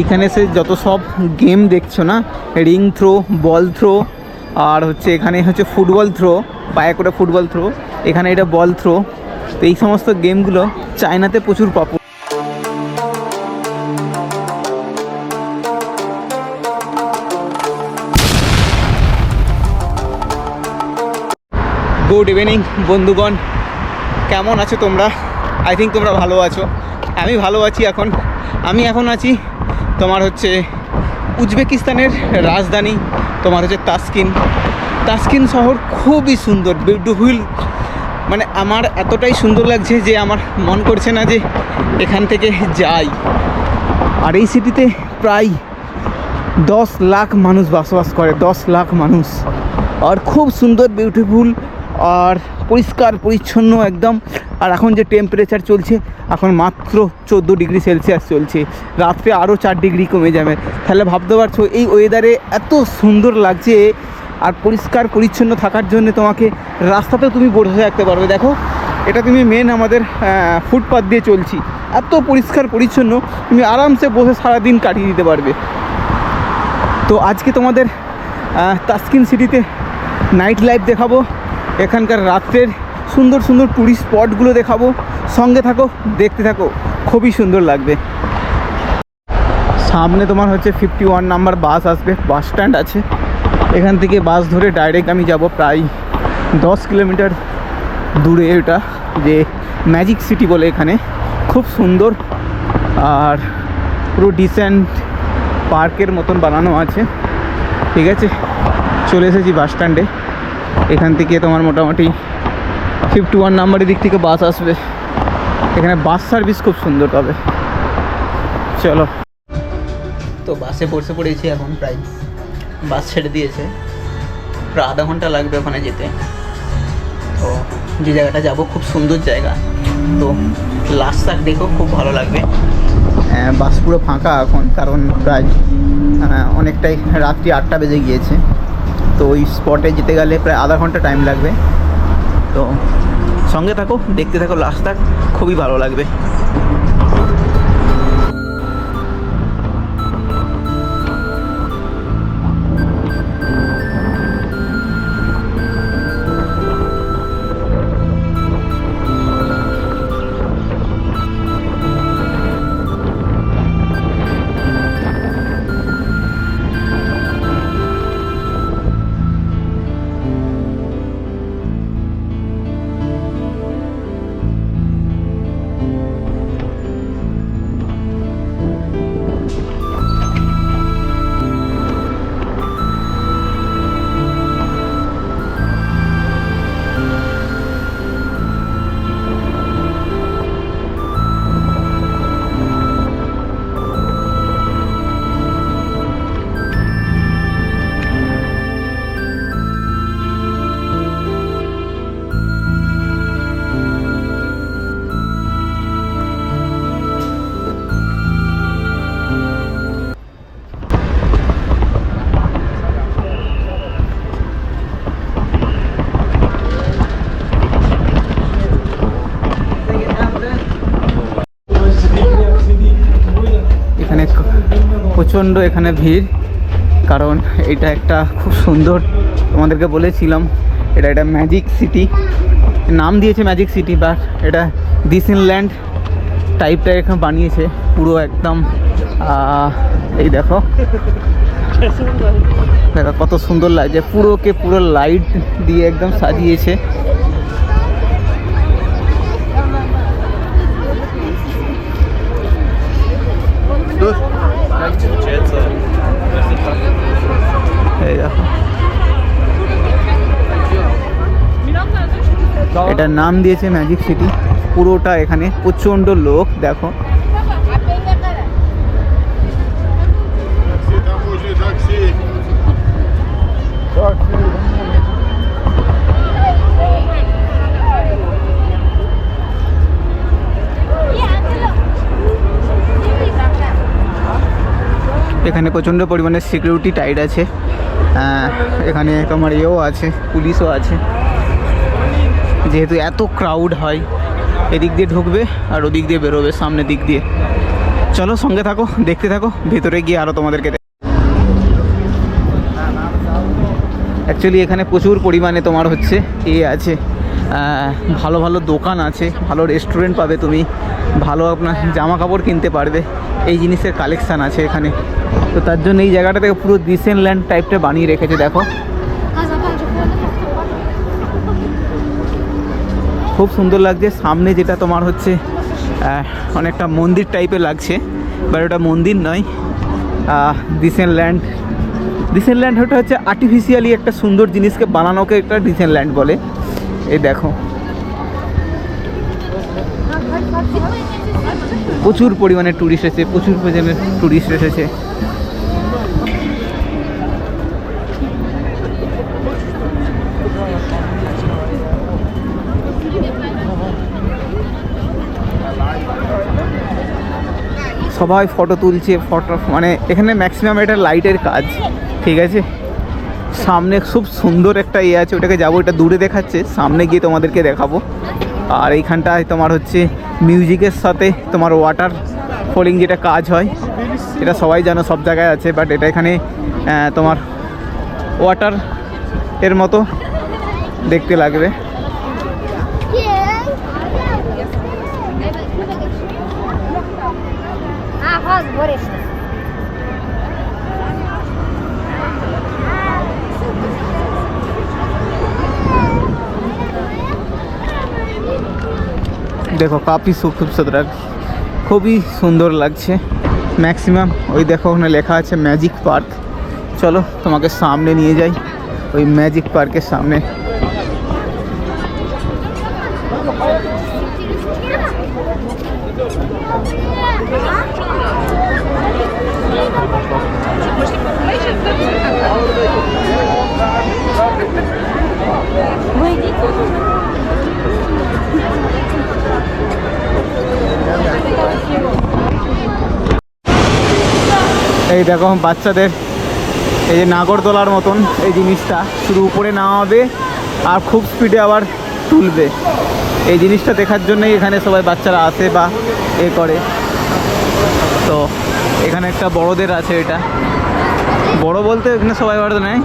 এইখানে সে যত সব গেম দেখছ না রিং থ্রো বল থ্রো আর হচ্ছে এখানে হচ্ছে ফুটবল থ্রো পায়ে করে ফুটবল থ্রো এখানে এটা বল থ্রো তো এই সমস্ত গেমগুলো চায়নাতে প্রচুর পপুলার গুড ইভিনিং বন্ধুগণ। কেমন আছো তোমরা? আই থিঙ্ক তোমরা ভালো আছো। আমি ভালো আছি এখন। আমি এখন আছি তোমার হচ্ছে উজবেকিস্তানের রাজধানী, তোমার হচ্ছে তাসকিন। তাসকিন শহর খুবই সুন্দর বিউটিফুল মানে আমার এতটাই সুন্দর লাগছে যে আমার মন করছে না যে এখান থেকে যাই। আর এই সিটিতে প্রায় দশ লাখ মানুষ বসবাস করে, দশ লাখ মানুষ। আর খুব সুন্দর বিউটিফুল আর পরিষ্কার, পরিচ্ছন্ন একদম। আর এখন যে টেম্পারেচার চলছে, এখন মাত্র চোদ্দ ডিগ্রি সেলসিয়াস চলছে। রাত্রে আরও চার ডিগ্রি কমে যাবে। তাহলে ভাবতে পারছ, এই ওয়েদারে এত সুন্দর লাগছে আর পরিষ্কার পরিচ্ছন্ন থাকার জন্য তোমাকে রাস্তাতে তুমি বসে থাকতে পারবে। দেখো, এটা তুমি মেন আমাদের ফুটপাথ দিয়ে চলছি। এত পরিষ্কার পরিচ্ছন্ন, তুমি আরামসে বসে সারাদিন কাটিয়ে দিতে পারবে। তো আজকে তোমাদের তাসকিন সিটিতে নাইট লাইফ দেখাবো। এখানকার রাত্রের সুন্দর সুন্দর টুরিস্ট স্পটগুলো দেখাবো। সঙ্গে থাকো, দেখতে থাকো। খুবই সুন্দর লাগবে। সামনে তোমার হচ্ছে ফিফটি ওয়ান নাম্বার বাস আসবে। বাস স্ট্যান্ড আছে। এখান থেকে বাস ধরে ডাইরেক্ট আমি যাব প্রায় দশ কিলোমিটার দূরে এটা, যে ম্যাজিক সিটি বলে এখানে। খুব সুন্দর। আর পুরো ডিসেন্ট পার্কের মতন বানানো আছে। ঠিক আছে? চলে এসেছি বাস স্ট্যান্ডে এখান থেকে তোমার মোটামুটি ফিফটি ওয়ান নাম্বারের দিক থেকে বাস আসবে। এখানে বাস সার্ভিস খুব সুন্দর পাবে। চলো। তো বাসে বসে পড়েছি এখন প্রায়। বাস ছেড়ে দিয়েছে। প্রায় আধা ঘণ্টা লাগবে ওখানে যেতে। তো যে জায়গাটা যাব খুব সুন্দর জায়গা। তো লাস্ট তাক দেখেও খুব ভালো লাগবে। বাস পুরো ফাঁকা এখন কারণ প্রায় অনেকটাই রাত্রি আটটা বেজে গিয়েছে। তো ওই স্পটে যেতে গেলে প্রায় আধা ঘণ্টা টাইম লাগবে। তো সঙ্গে থাকো দেখতে থাকো লাস্ট তাক খুবই ভালো লাগবে। প্রচণ্ড এখানে ভিড়, কারণ এটা একটা খুব সুন্দর তোমাদেরকে বলেছিলাম, এটা একটা ম্যাজিক সিটি নাম দিয়েছে ম্যাজিক সিটি বাট এটা ডিসিনল্যান্ড টাইপটা এখানে বানিয়েছে, পুরো একদম এই দেখো। দেখো কত সুন্দর লাগছে, পুরোকে পুরো লাইট দিয়ে একদম সাজিয়েছে। এটার নাম দিয়েছে ম্যাজিক সিটি পুরোটা এখানে প্রচণ্ড লোক, দেখো। এখানে প্রচণ্ড পরিমাণে সিকিউরিটি টাইট আছে। এখানে তোমার ইয়েও আছে, পুলিশও আছে। যেহেতু এত ক্রাউড হয়, এদিক দিয়ে ঢুকবে আর ওদিক দিয়ে বেরোবে সামনের দিক দিয়ে। চলো সঙ্গে থাকো, দেখতে থাকো, ভেতরে গিয়ে আরও তোমাদেরকে অ্যাকচুয়ালি এখানে প্রচুর পরিমাণে তোমার হচ্ছে এ আছে। ভালো ভালো দোকান আছে, ভালো রেস্টুরেন্ট পাবে তুমি, ভালো আপনার জামা কাপড় কিনতে পারবে, এই জিনিসের কালেকশান আছে এখানে। তো তার জন্য এই জায়গাটা থেকে পুরো ডিসেন্ট ল্যান্ড টাইপটা বানিয়ে রেখেছে, দেখো। খুব সুন্দর লাগছে। সামনে যেটা তোমার হচ্ছে অনেকটা মন্দির টাইপের লাগছে বাট ওটা মন্দির নয়। ডিসেন্ট ল্যান্ড ডিসেন্ট ল্যান্ড ওটা হচ্ছে আর্টিফিশিয়ালি একটা সুন্দর জিনিসকে বানানোকে একটা ডিসেন্ট ল্যান্ড বলে। এই দেখো। প্রচুর পরিমাণে ট্যুরিস্ট এসেছে, প্রচুর পরিমাণে ট্যুরিস্ট এসেছে। সবাই ফটো তুলছে ফটো মানে এখানে ম্যাক্সিমাম এটা লাইটের কাজ, ঠিক আছে? সামনে খুব সুন্দর একটা ইয়ে আছে, ওটাকে যাব, এটা দূরে দেখাচ্ছে, সামনে গিয়ে তোমাদেরকে দেখাবো। আর এইখানটায় তোমার হচ্ছে মিউজিকের সাথে তোমার ওয়াটার ফলিং যেটা কাজ হয়, এটা সবাই জানো, সব জায়গায় আছে বাট এটা এখানে তোমার ওয়াটার এর মতো দেখতে লাগবে। দেখো কাফি খুবসুরত খুবই সুন্দর লাগছে। ম্যাক্সিমাম ওই দেখো ওখানে লেখা আছে ম্যাজিক পার্ক চলো তোমাকে সামনে নিয়ে যাই। ওই ম্যাজিক পার্কের সামনে। এই দেখো, বাচ্চাদের এই যে নাগরদোলার মতন এই জিনিসটা শুধু উপরে নামাবে আর খুব স্পিডে আবার তুলবে। এই জিনিসটা দেখার জন্যই এখানে সবাই বাচ্চারা আসে বা এ করে। তো এখানে একটা বড়দের আছে এটা। বড় বলতে এখানে সবাই বড় নেয়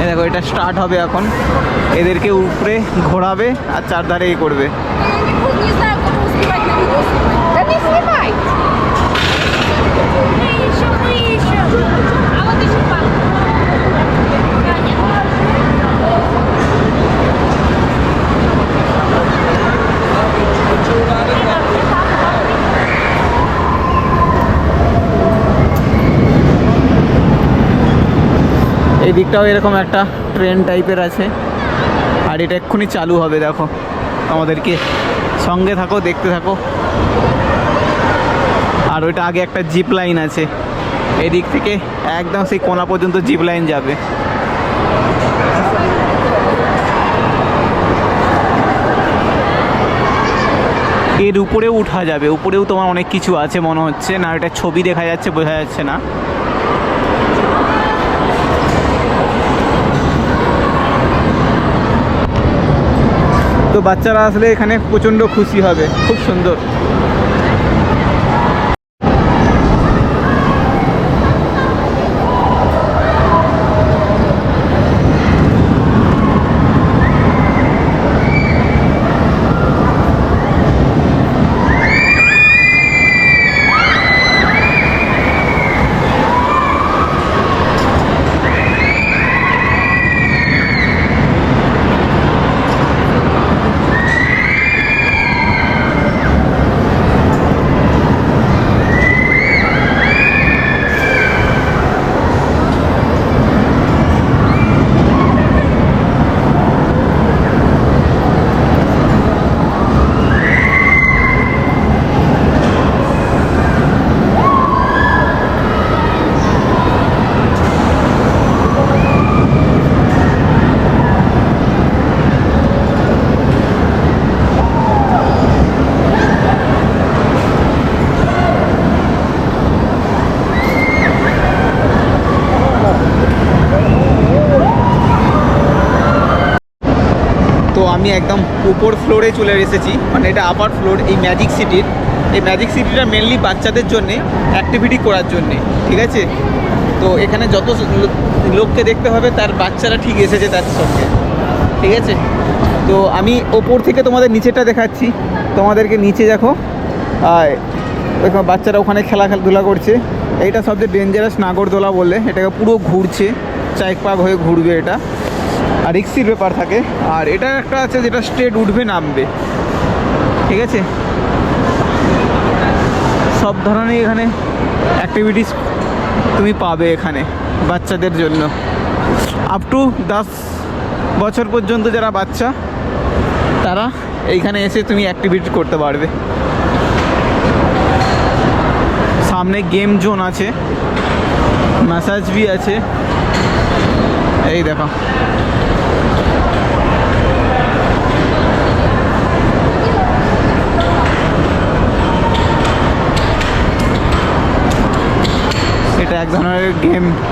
এই দেখো, এটা স্টার্ট হবে এখন। এদেরকে উপরে ঘোরাবে আর চারধারে এ করবে। এই দিকটাও এরকম একটা ট্রেন টাইপের আছে। আর এটা এক্ষুনি চালু হবে, দেখো। আমাদেরকে সঙ্গে থাকো, দেখতে থাকো। আর ওইটা আগে একটা জিপ লাইন আছে। এদিক থেকে একদম সেই কোনা পর্যন্ত জিপ লাইন যাবে। এর উপরেও উঠা যাবে। উপরেও তোমার অনেক কিছু আছে মনে হচ্ছে। না, এটা ছবি দেখা যাচ্ছে, বোঝা যাচ্ছে না। বাচ্চারা আসলে এখানে প্রচণ্ড খুশি হবে। খুব সুন্দর। আমি একদম উপর ফ্লোরে চলে এসেছি। মানে এটা আপার ফ্লোর এই ম্যাজিক সিটির এই ম্যাজিক সিটিটা মেনলি বাচ্চাদের জন্যে অ্যাক্টিভিটি করার জন্যে, ঠিক আছে? তো এখানে যত লোককে দেখতে হবে, তার বাচ্চারা ঠিক এসেছে তার সঙ্গে, ঠিক আছে? তো আমি ওপর থেকে তোমাদের নিচেটা দেখাচ্ছি। তোমাদেরকে নিচে দেখো। আর বাচ্চারা ওখানে খেলা খেলাধুলা করছে। এইটা সবচেয়ে ডেঞ্জারাস নাগরদোলা বললে এটাকে পুরো ঘুরছে। চাইক পাক হয়ে ঘুরবে এটা। আর রিক্সির ব্যাপার থাকে। আর এটা একটা আছে যেটা স্ট্রেট উঠবে, নামবে। ঠিক আছে? সব ধরনের এখানে অ্যাক্টিভিটিস তুমি পাবে এখানে বাচ্চাদের জন্য। আপ টু দশ বছর পর্যন্ত যারা বাচ্চা, তারা এইখানে এসে তুমি অ্যাক্টিভিটি করতে পারবে। সামনে গেম জোন আছে ম্যাসাজ বি আছে। এই দেখো এটা এক ধরনের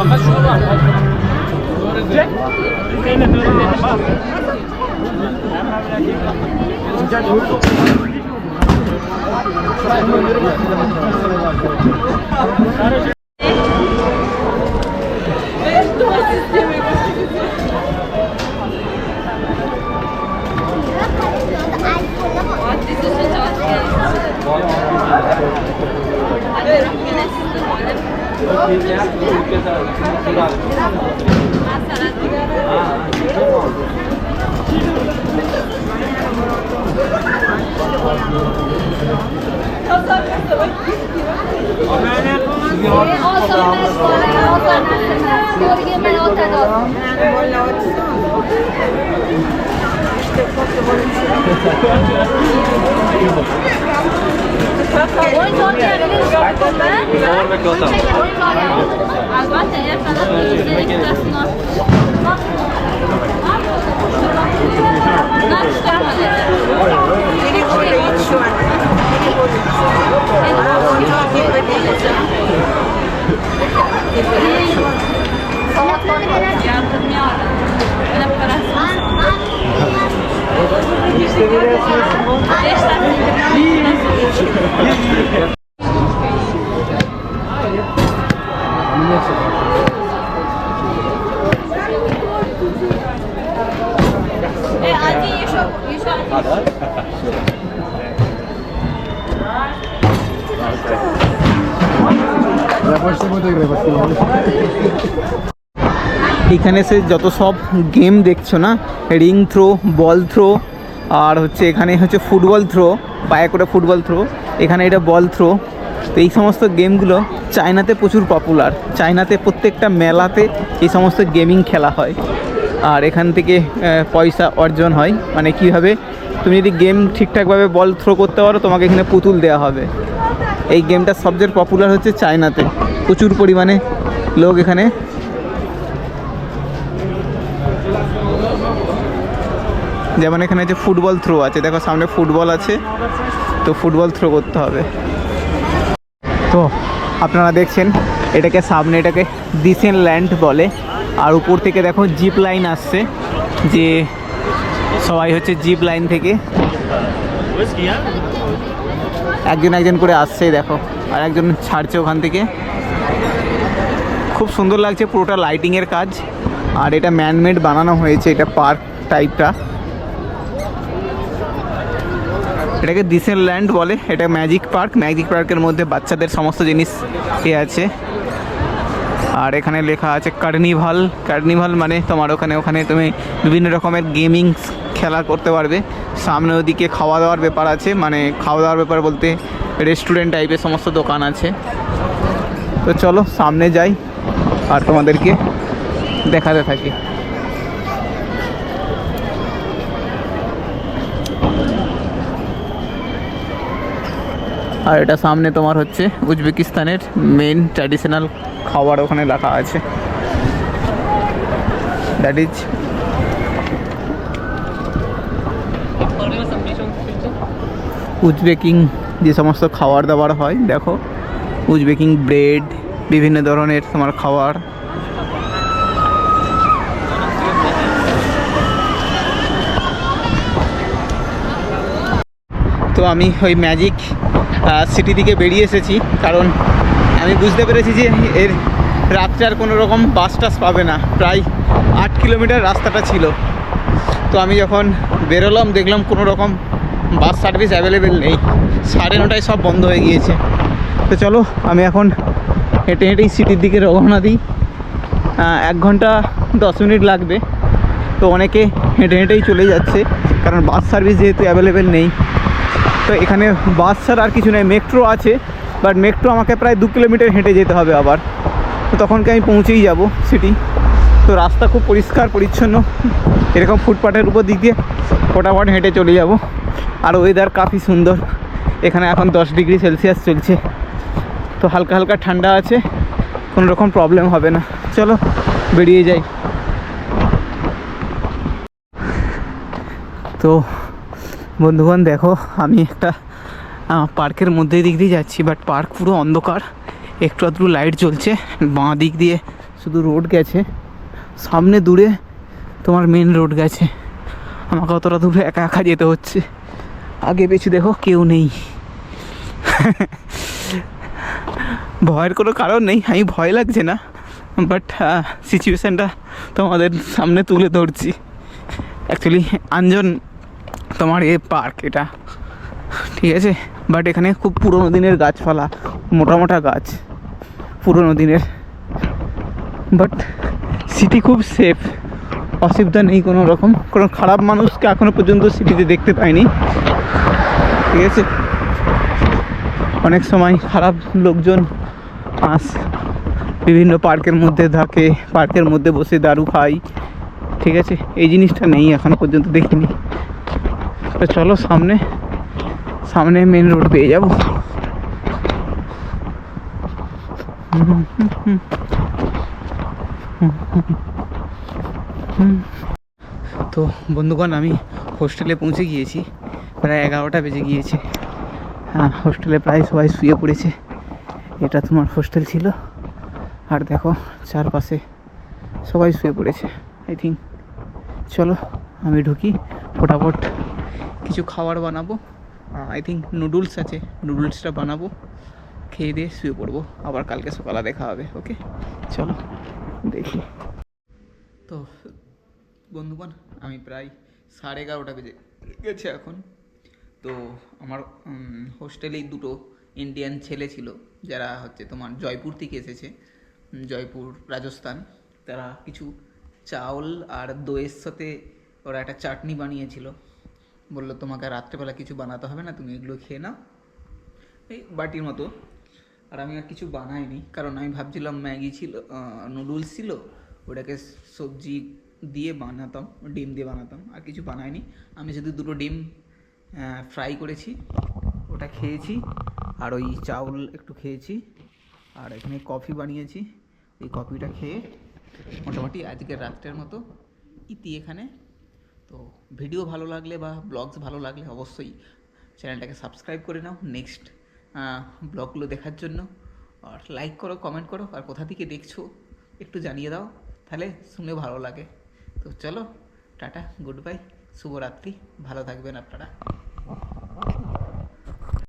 Ama şunu var. Öğrenecek. Seninle de öğrenecek. Bak. Gel. Grazie. İşte bir resmi. Beş dakika. এখানে সে যত সব গেম দেখছ না রিং থ্রো বল থ্রো আর হচ্ছে এখানে হচ্ছে ফুটবল থ্রো পায়ে করে ফুটবল থ্রো এখানে এটা বল থ্রো তো এই সমস্ত গেমগুলো চায়নাতে প্রচুর পপুলার চায়নাতে প্রত্যেকটা মেলাতে এই সমস্ত গেমিং খেলা হয়। আর এখান থেকে পয়সা অর্জন হয়। মানে কীভাবে, তুমি যদি গেম ঠিকঠাকভাবে বল থ্রো করতে পারো, তোমাকে এখানে পুতুল দেওয়া হবে। এই গেমটা সবচেয়ে পপুলার হচ্ছে চায়নাতে। প্রচুর পরিমাণে লোক এখানে যেমন এখানে যে ফুটবল থ্রো আছে, দেখো সামনে ফুটবল আছে, তো ফুটবল থ্রো করতে হবে। তো আপনারা দেখছেন, এটাকে সামনে এটাকে ডিসেন ল্যান্ড বলে, আর উপর থেকে দেখো জিপ লাইন আসছে, যে সবাই হচ্ছে জিপ লাইন থেকে। একজন একজন করে আসছে, দেখো, আর একজন ছাড়ছে ওখান থেকে। খুব সুন্দর লাগছে পুরোটা লাইটিংয়ের কাজ, আর এটা ম্যানমেড বানানো হয়েছে, এটা পার্ক টাইপটা এটাকে দিসেন ল্যান্ড বলে, এটা ম্যাজিক পার্ক ম্যাজিক পার্কের মধ্যে বাচ্চাদের সমস্ত জিনিস এ আছে। আর এখানে লেখা আছে কার্নিভাল কার্নিভাল মানে তোমার ওখানে ওখানে তুমি বিভিন্ন রকমের গেমিং খেলা করতে পারবে। সামনে ওদিকে খাওয়া দাওয়ার ব্যাপার আছে মানে খাওয়া দাওয়ার ব্যাপার বলতে রেস্টুরেন্ট টাইপের সমস্ত দোকান আছে। তো চলো, সামনে যাই, আর তোমাদেরকে দেখাতে থাকি। আর এটা সামনে তোমার হচ্ছে উজবেকিস্তানের মেন ট্র্যাডিশনাল খাবার ওখানে রাখা আছে। দ্যাট ইজ উজবেকিং যে সমস্ত খাবার দাবার হয়, দেখো। উজবেকিং ব্রেড বিভিন্ন ধরনের তোমার খাবার। তো আমি ওই ম্যাজিক সিটি থেকে বেরিয়ে এসেছি। কারণ আমি বুঝতে পেরেছি যে এর রাত্রে আর কোনো রকম বাস টাস পাবে না। প্রায় আট কিলোমিটার রাস্তাটা ছিল। তো আমি যখন বেরোলাম, দেখলাম কোনো রকম বাস সার্ভিস অ্যাভেলেবেল নেই। সাড়ে নটায় সব বন্ধ হয়ে গিয়েছে। তো চলো, আমি এখন হেঁটে হেঁটেই সিটির দিকে রওনা দিই। এক ঘণ্টা দশ মিনিট লাগবে। তো অনেকে হেঁটে হেঁটেই চলে যাচ্ছে। কারণ বাস সার্ভিস যেহেতু অ্যাভেলেবেল নেই তো এখানে বাস ছাড়া আর কিছু নেই মেট্রো আছে বাট মেট্রো আমাকে প্রায় দু কিলোমিটার হেঁটে যেতে হবে আবার। তো তখনকে আমি পৌঁছেই যাব সিটি তো রাস্তা খুব পরিষ্কার, পরিচ্ছন্ন। এরকম ফুটপাথের উপর দিক দিয়ে ফটাফট হেঁটে চলে যাব। আর ওয়েদার কাফি সুন্দর। এখানে এখন দশ ডিগ্রি সেলসিয়াস চলছে। তো হালকা হালকা ঠান্ডা আছে, কোনো রকম প্রবলেম হবে না। চলো, বেরিয়ে যাই। তো বন্ধুগণ, দেখো, আমি একটা পার্কের মধ্যে দিক দিয়ে যাচ্ছি বাট পার্ক পুরো অন্ধকার। একটু আধটু লাইট জ্বলছে, বাঁ দিক দিয়ে শুধু রোড গেছে। সামনে দূরে তোমার মেন রোড গেছে। আমাকে অতটা দূরে একা একা যেতে হচ্ছে। আগে পেছু দেখো, কেউ নেই। ভয়ের কোনো কারণ নেই, আমি ভয় লাগছে না বাট সিচুয়েশানটা তোমাদের সামনে তুলে ধরছি। অ্যাকচুয়ালি আঞ্জন তোমার এ পার্ক এটা। ঠিক আছে? বাট এখানে খুব পুরোনো দিনের গাছপালা, মোটা মোটা গাছ, পুরোনো দিনের। বাট সিটি খুব সেফ অসুবিধা নেই কোনো রকম। কোনো খারাপ মানুষকে এখনও পর্যন্ত সিটিতে দেখতে পাইনি। ঠিক আছে? অনেক সময় খারাপ লোকজন আস, বিভিন্ন পার্কের মধ্যে থাকে, পার্কের মধ্যে বসে দারু খাই ঠিক আছে? এই জিনিসটা নেই এখনও পর্যন্ত দেখিনি। তো চলো সামনে সামনে মেন রোড পেয়ে যাব। তো বন্ধুগণ, আমি হোস্টেলে পৌঁছে গিয়েছি। প্রায় এগারোটা বেজে গিয়েছে। হ্যাঁ হোস্টেলে প্রায় সবাই শুয়ে পড়েছে। এটা তোমার হোস্টেল ছিল। আর দেখো, চারপাশে সবাই শুয়ে পড়েছে আই থিঙ্ক চলো আমি ঢুকি, ফটাফট কিছু খাবার বানাবো। আই থিঙ্ক নুডলস আছে নুডলসটা বানাবো, খেয়ে দিয়ে শুয়ে পড়ব। আবার কালকে সকালে দেখা হবে ওকে চলো, দেখি। তো, বন্ধুগণ, আমি প্রায় সাড়ে এগারোটা বেজে গেছে এখন। তো, আমার হোস্টেলেই দুটো ইন্ডিয়ান ছেলে ছিল, যারা হচ্ছে তোমার জয়পুর থেকে এসেছে। জয়পুর, রাজস্থান। তারা কিছু চাউল আর দইয়ের সাথে ওরা একটা চাটনি বানিয়েছিল। বলল, তোমাকে রাত্রেবেলা কিছু বানাতে হবে না, তুমি এগুলো খেয়ে নাও। এই বাটির মতো। আর আমি আর কিছু বানাইনি, কারণ আমি ভাবছিলাম ম্যাগি ছিল নুডলস ছিল, ওটাকে সবজি দিয়ে বানাতাম, ডিম দিয়ে বানাতাম, আর কিছু বানাইনি। আমি শুধু দুটো ডিম ফ্রাই করেছি, ওটা খেয়েছি, আর ওই চাউল একটু খেয়েছি, আর এখানে কফি বানিয়েছি। এই কফিটা খেয়ে মোটামুটি আজকের রাত্রের মতো ইতি এখানে তো ভিডিও ভালো লাগলে বা ব্লগস ভালো লাগলে অবশ্যই চ্যানেলটাকে সাবস্ক্রাইব করে নাও। নেক্সট ব্লগগুলো দেখার জন্য। আর লাইক করো কমেন্ট করো। আর কোথা থেকে দেখছ, একটু জানিয়ে দাও। তাহলে শুনে ভালো লাগে। তো চলো, টাটা গুড বাই শুভরাত্রি। ভালো থাকবেন আপনারা।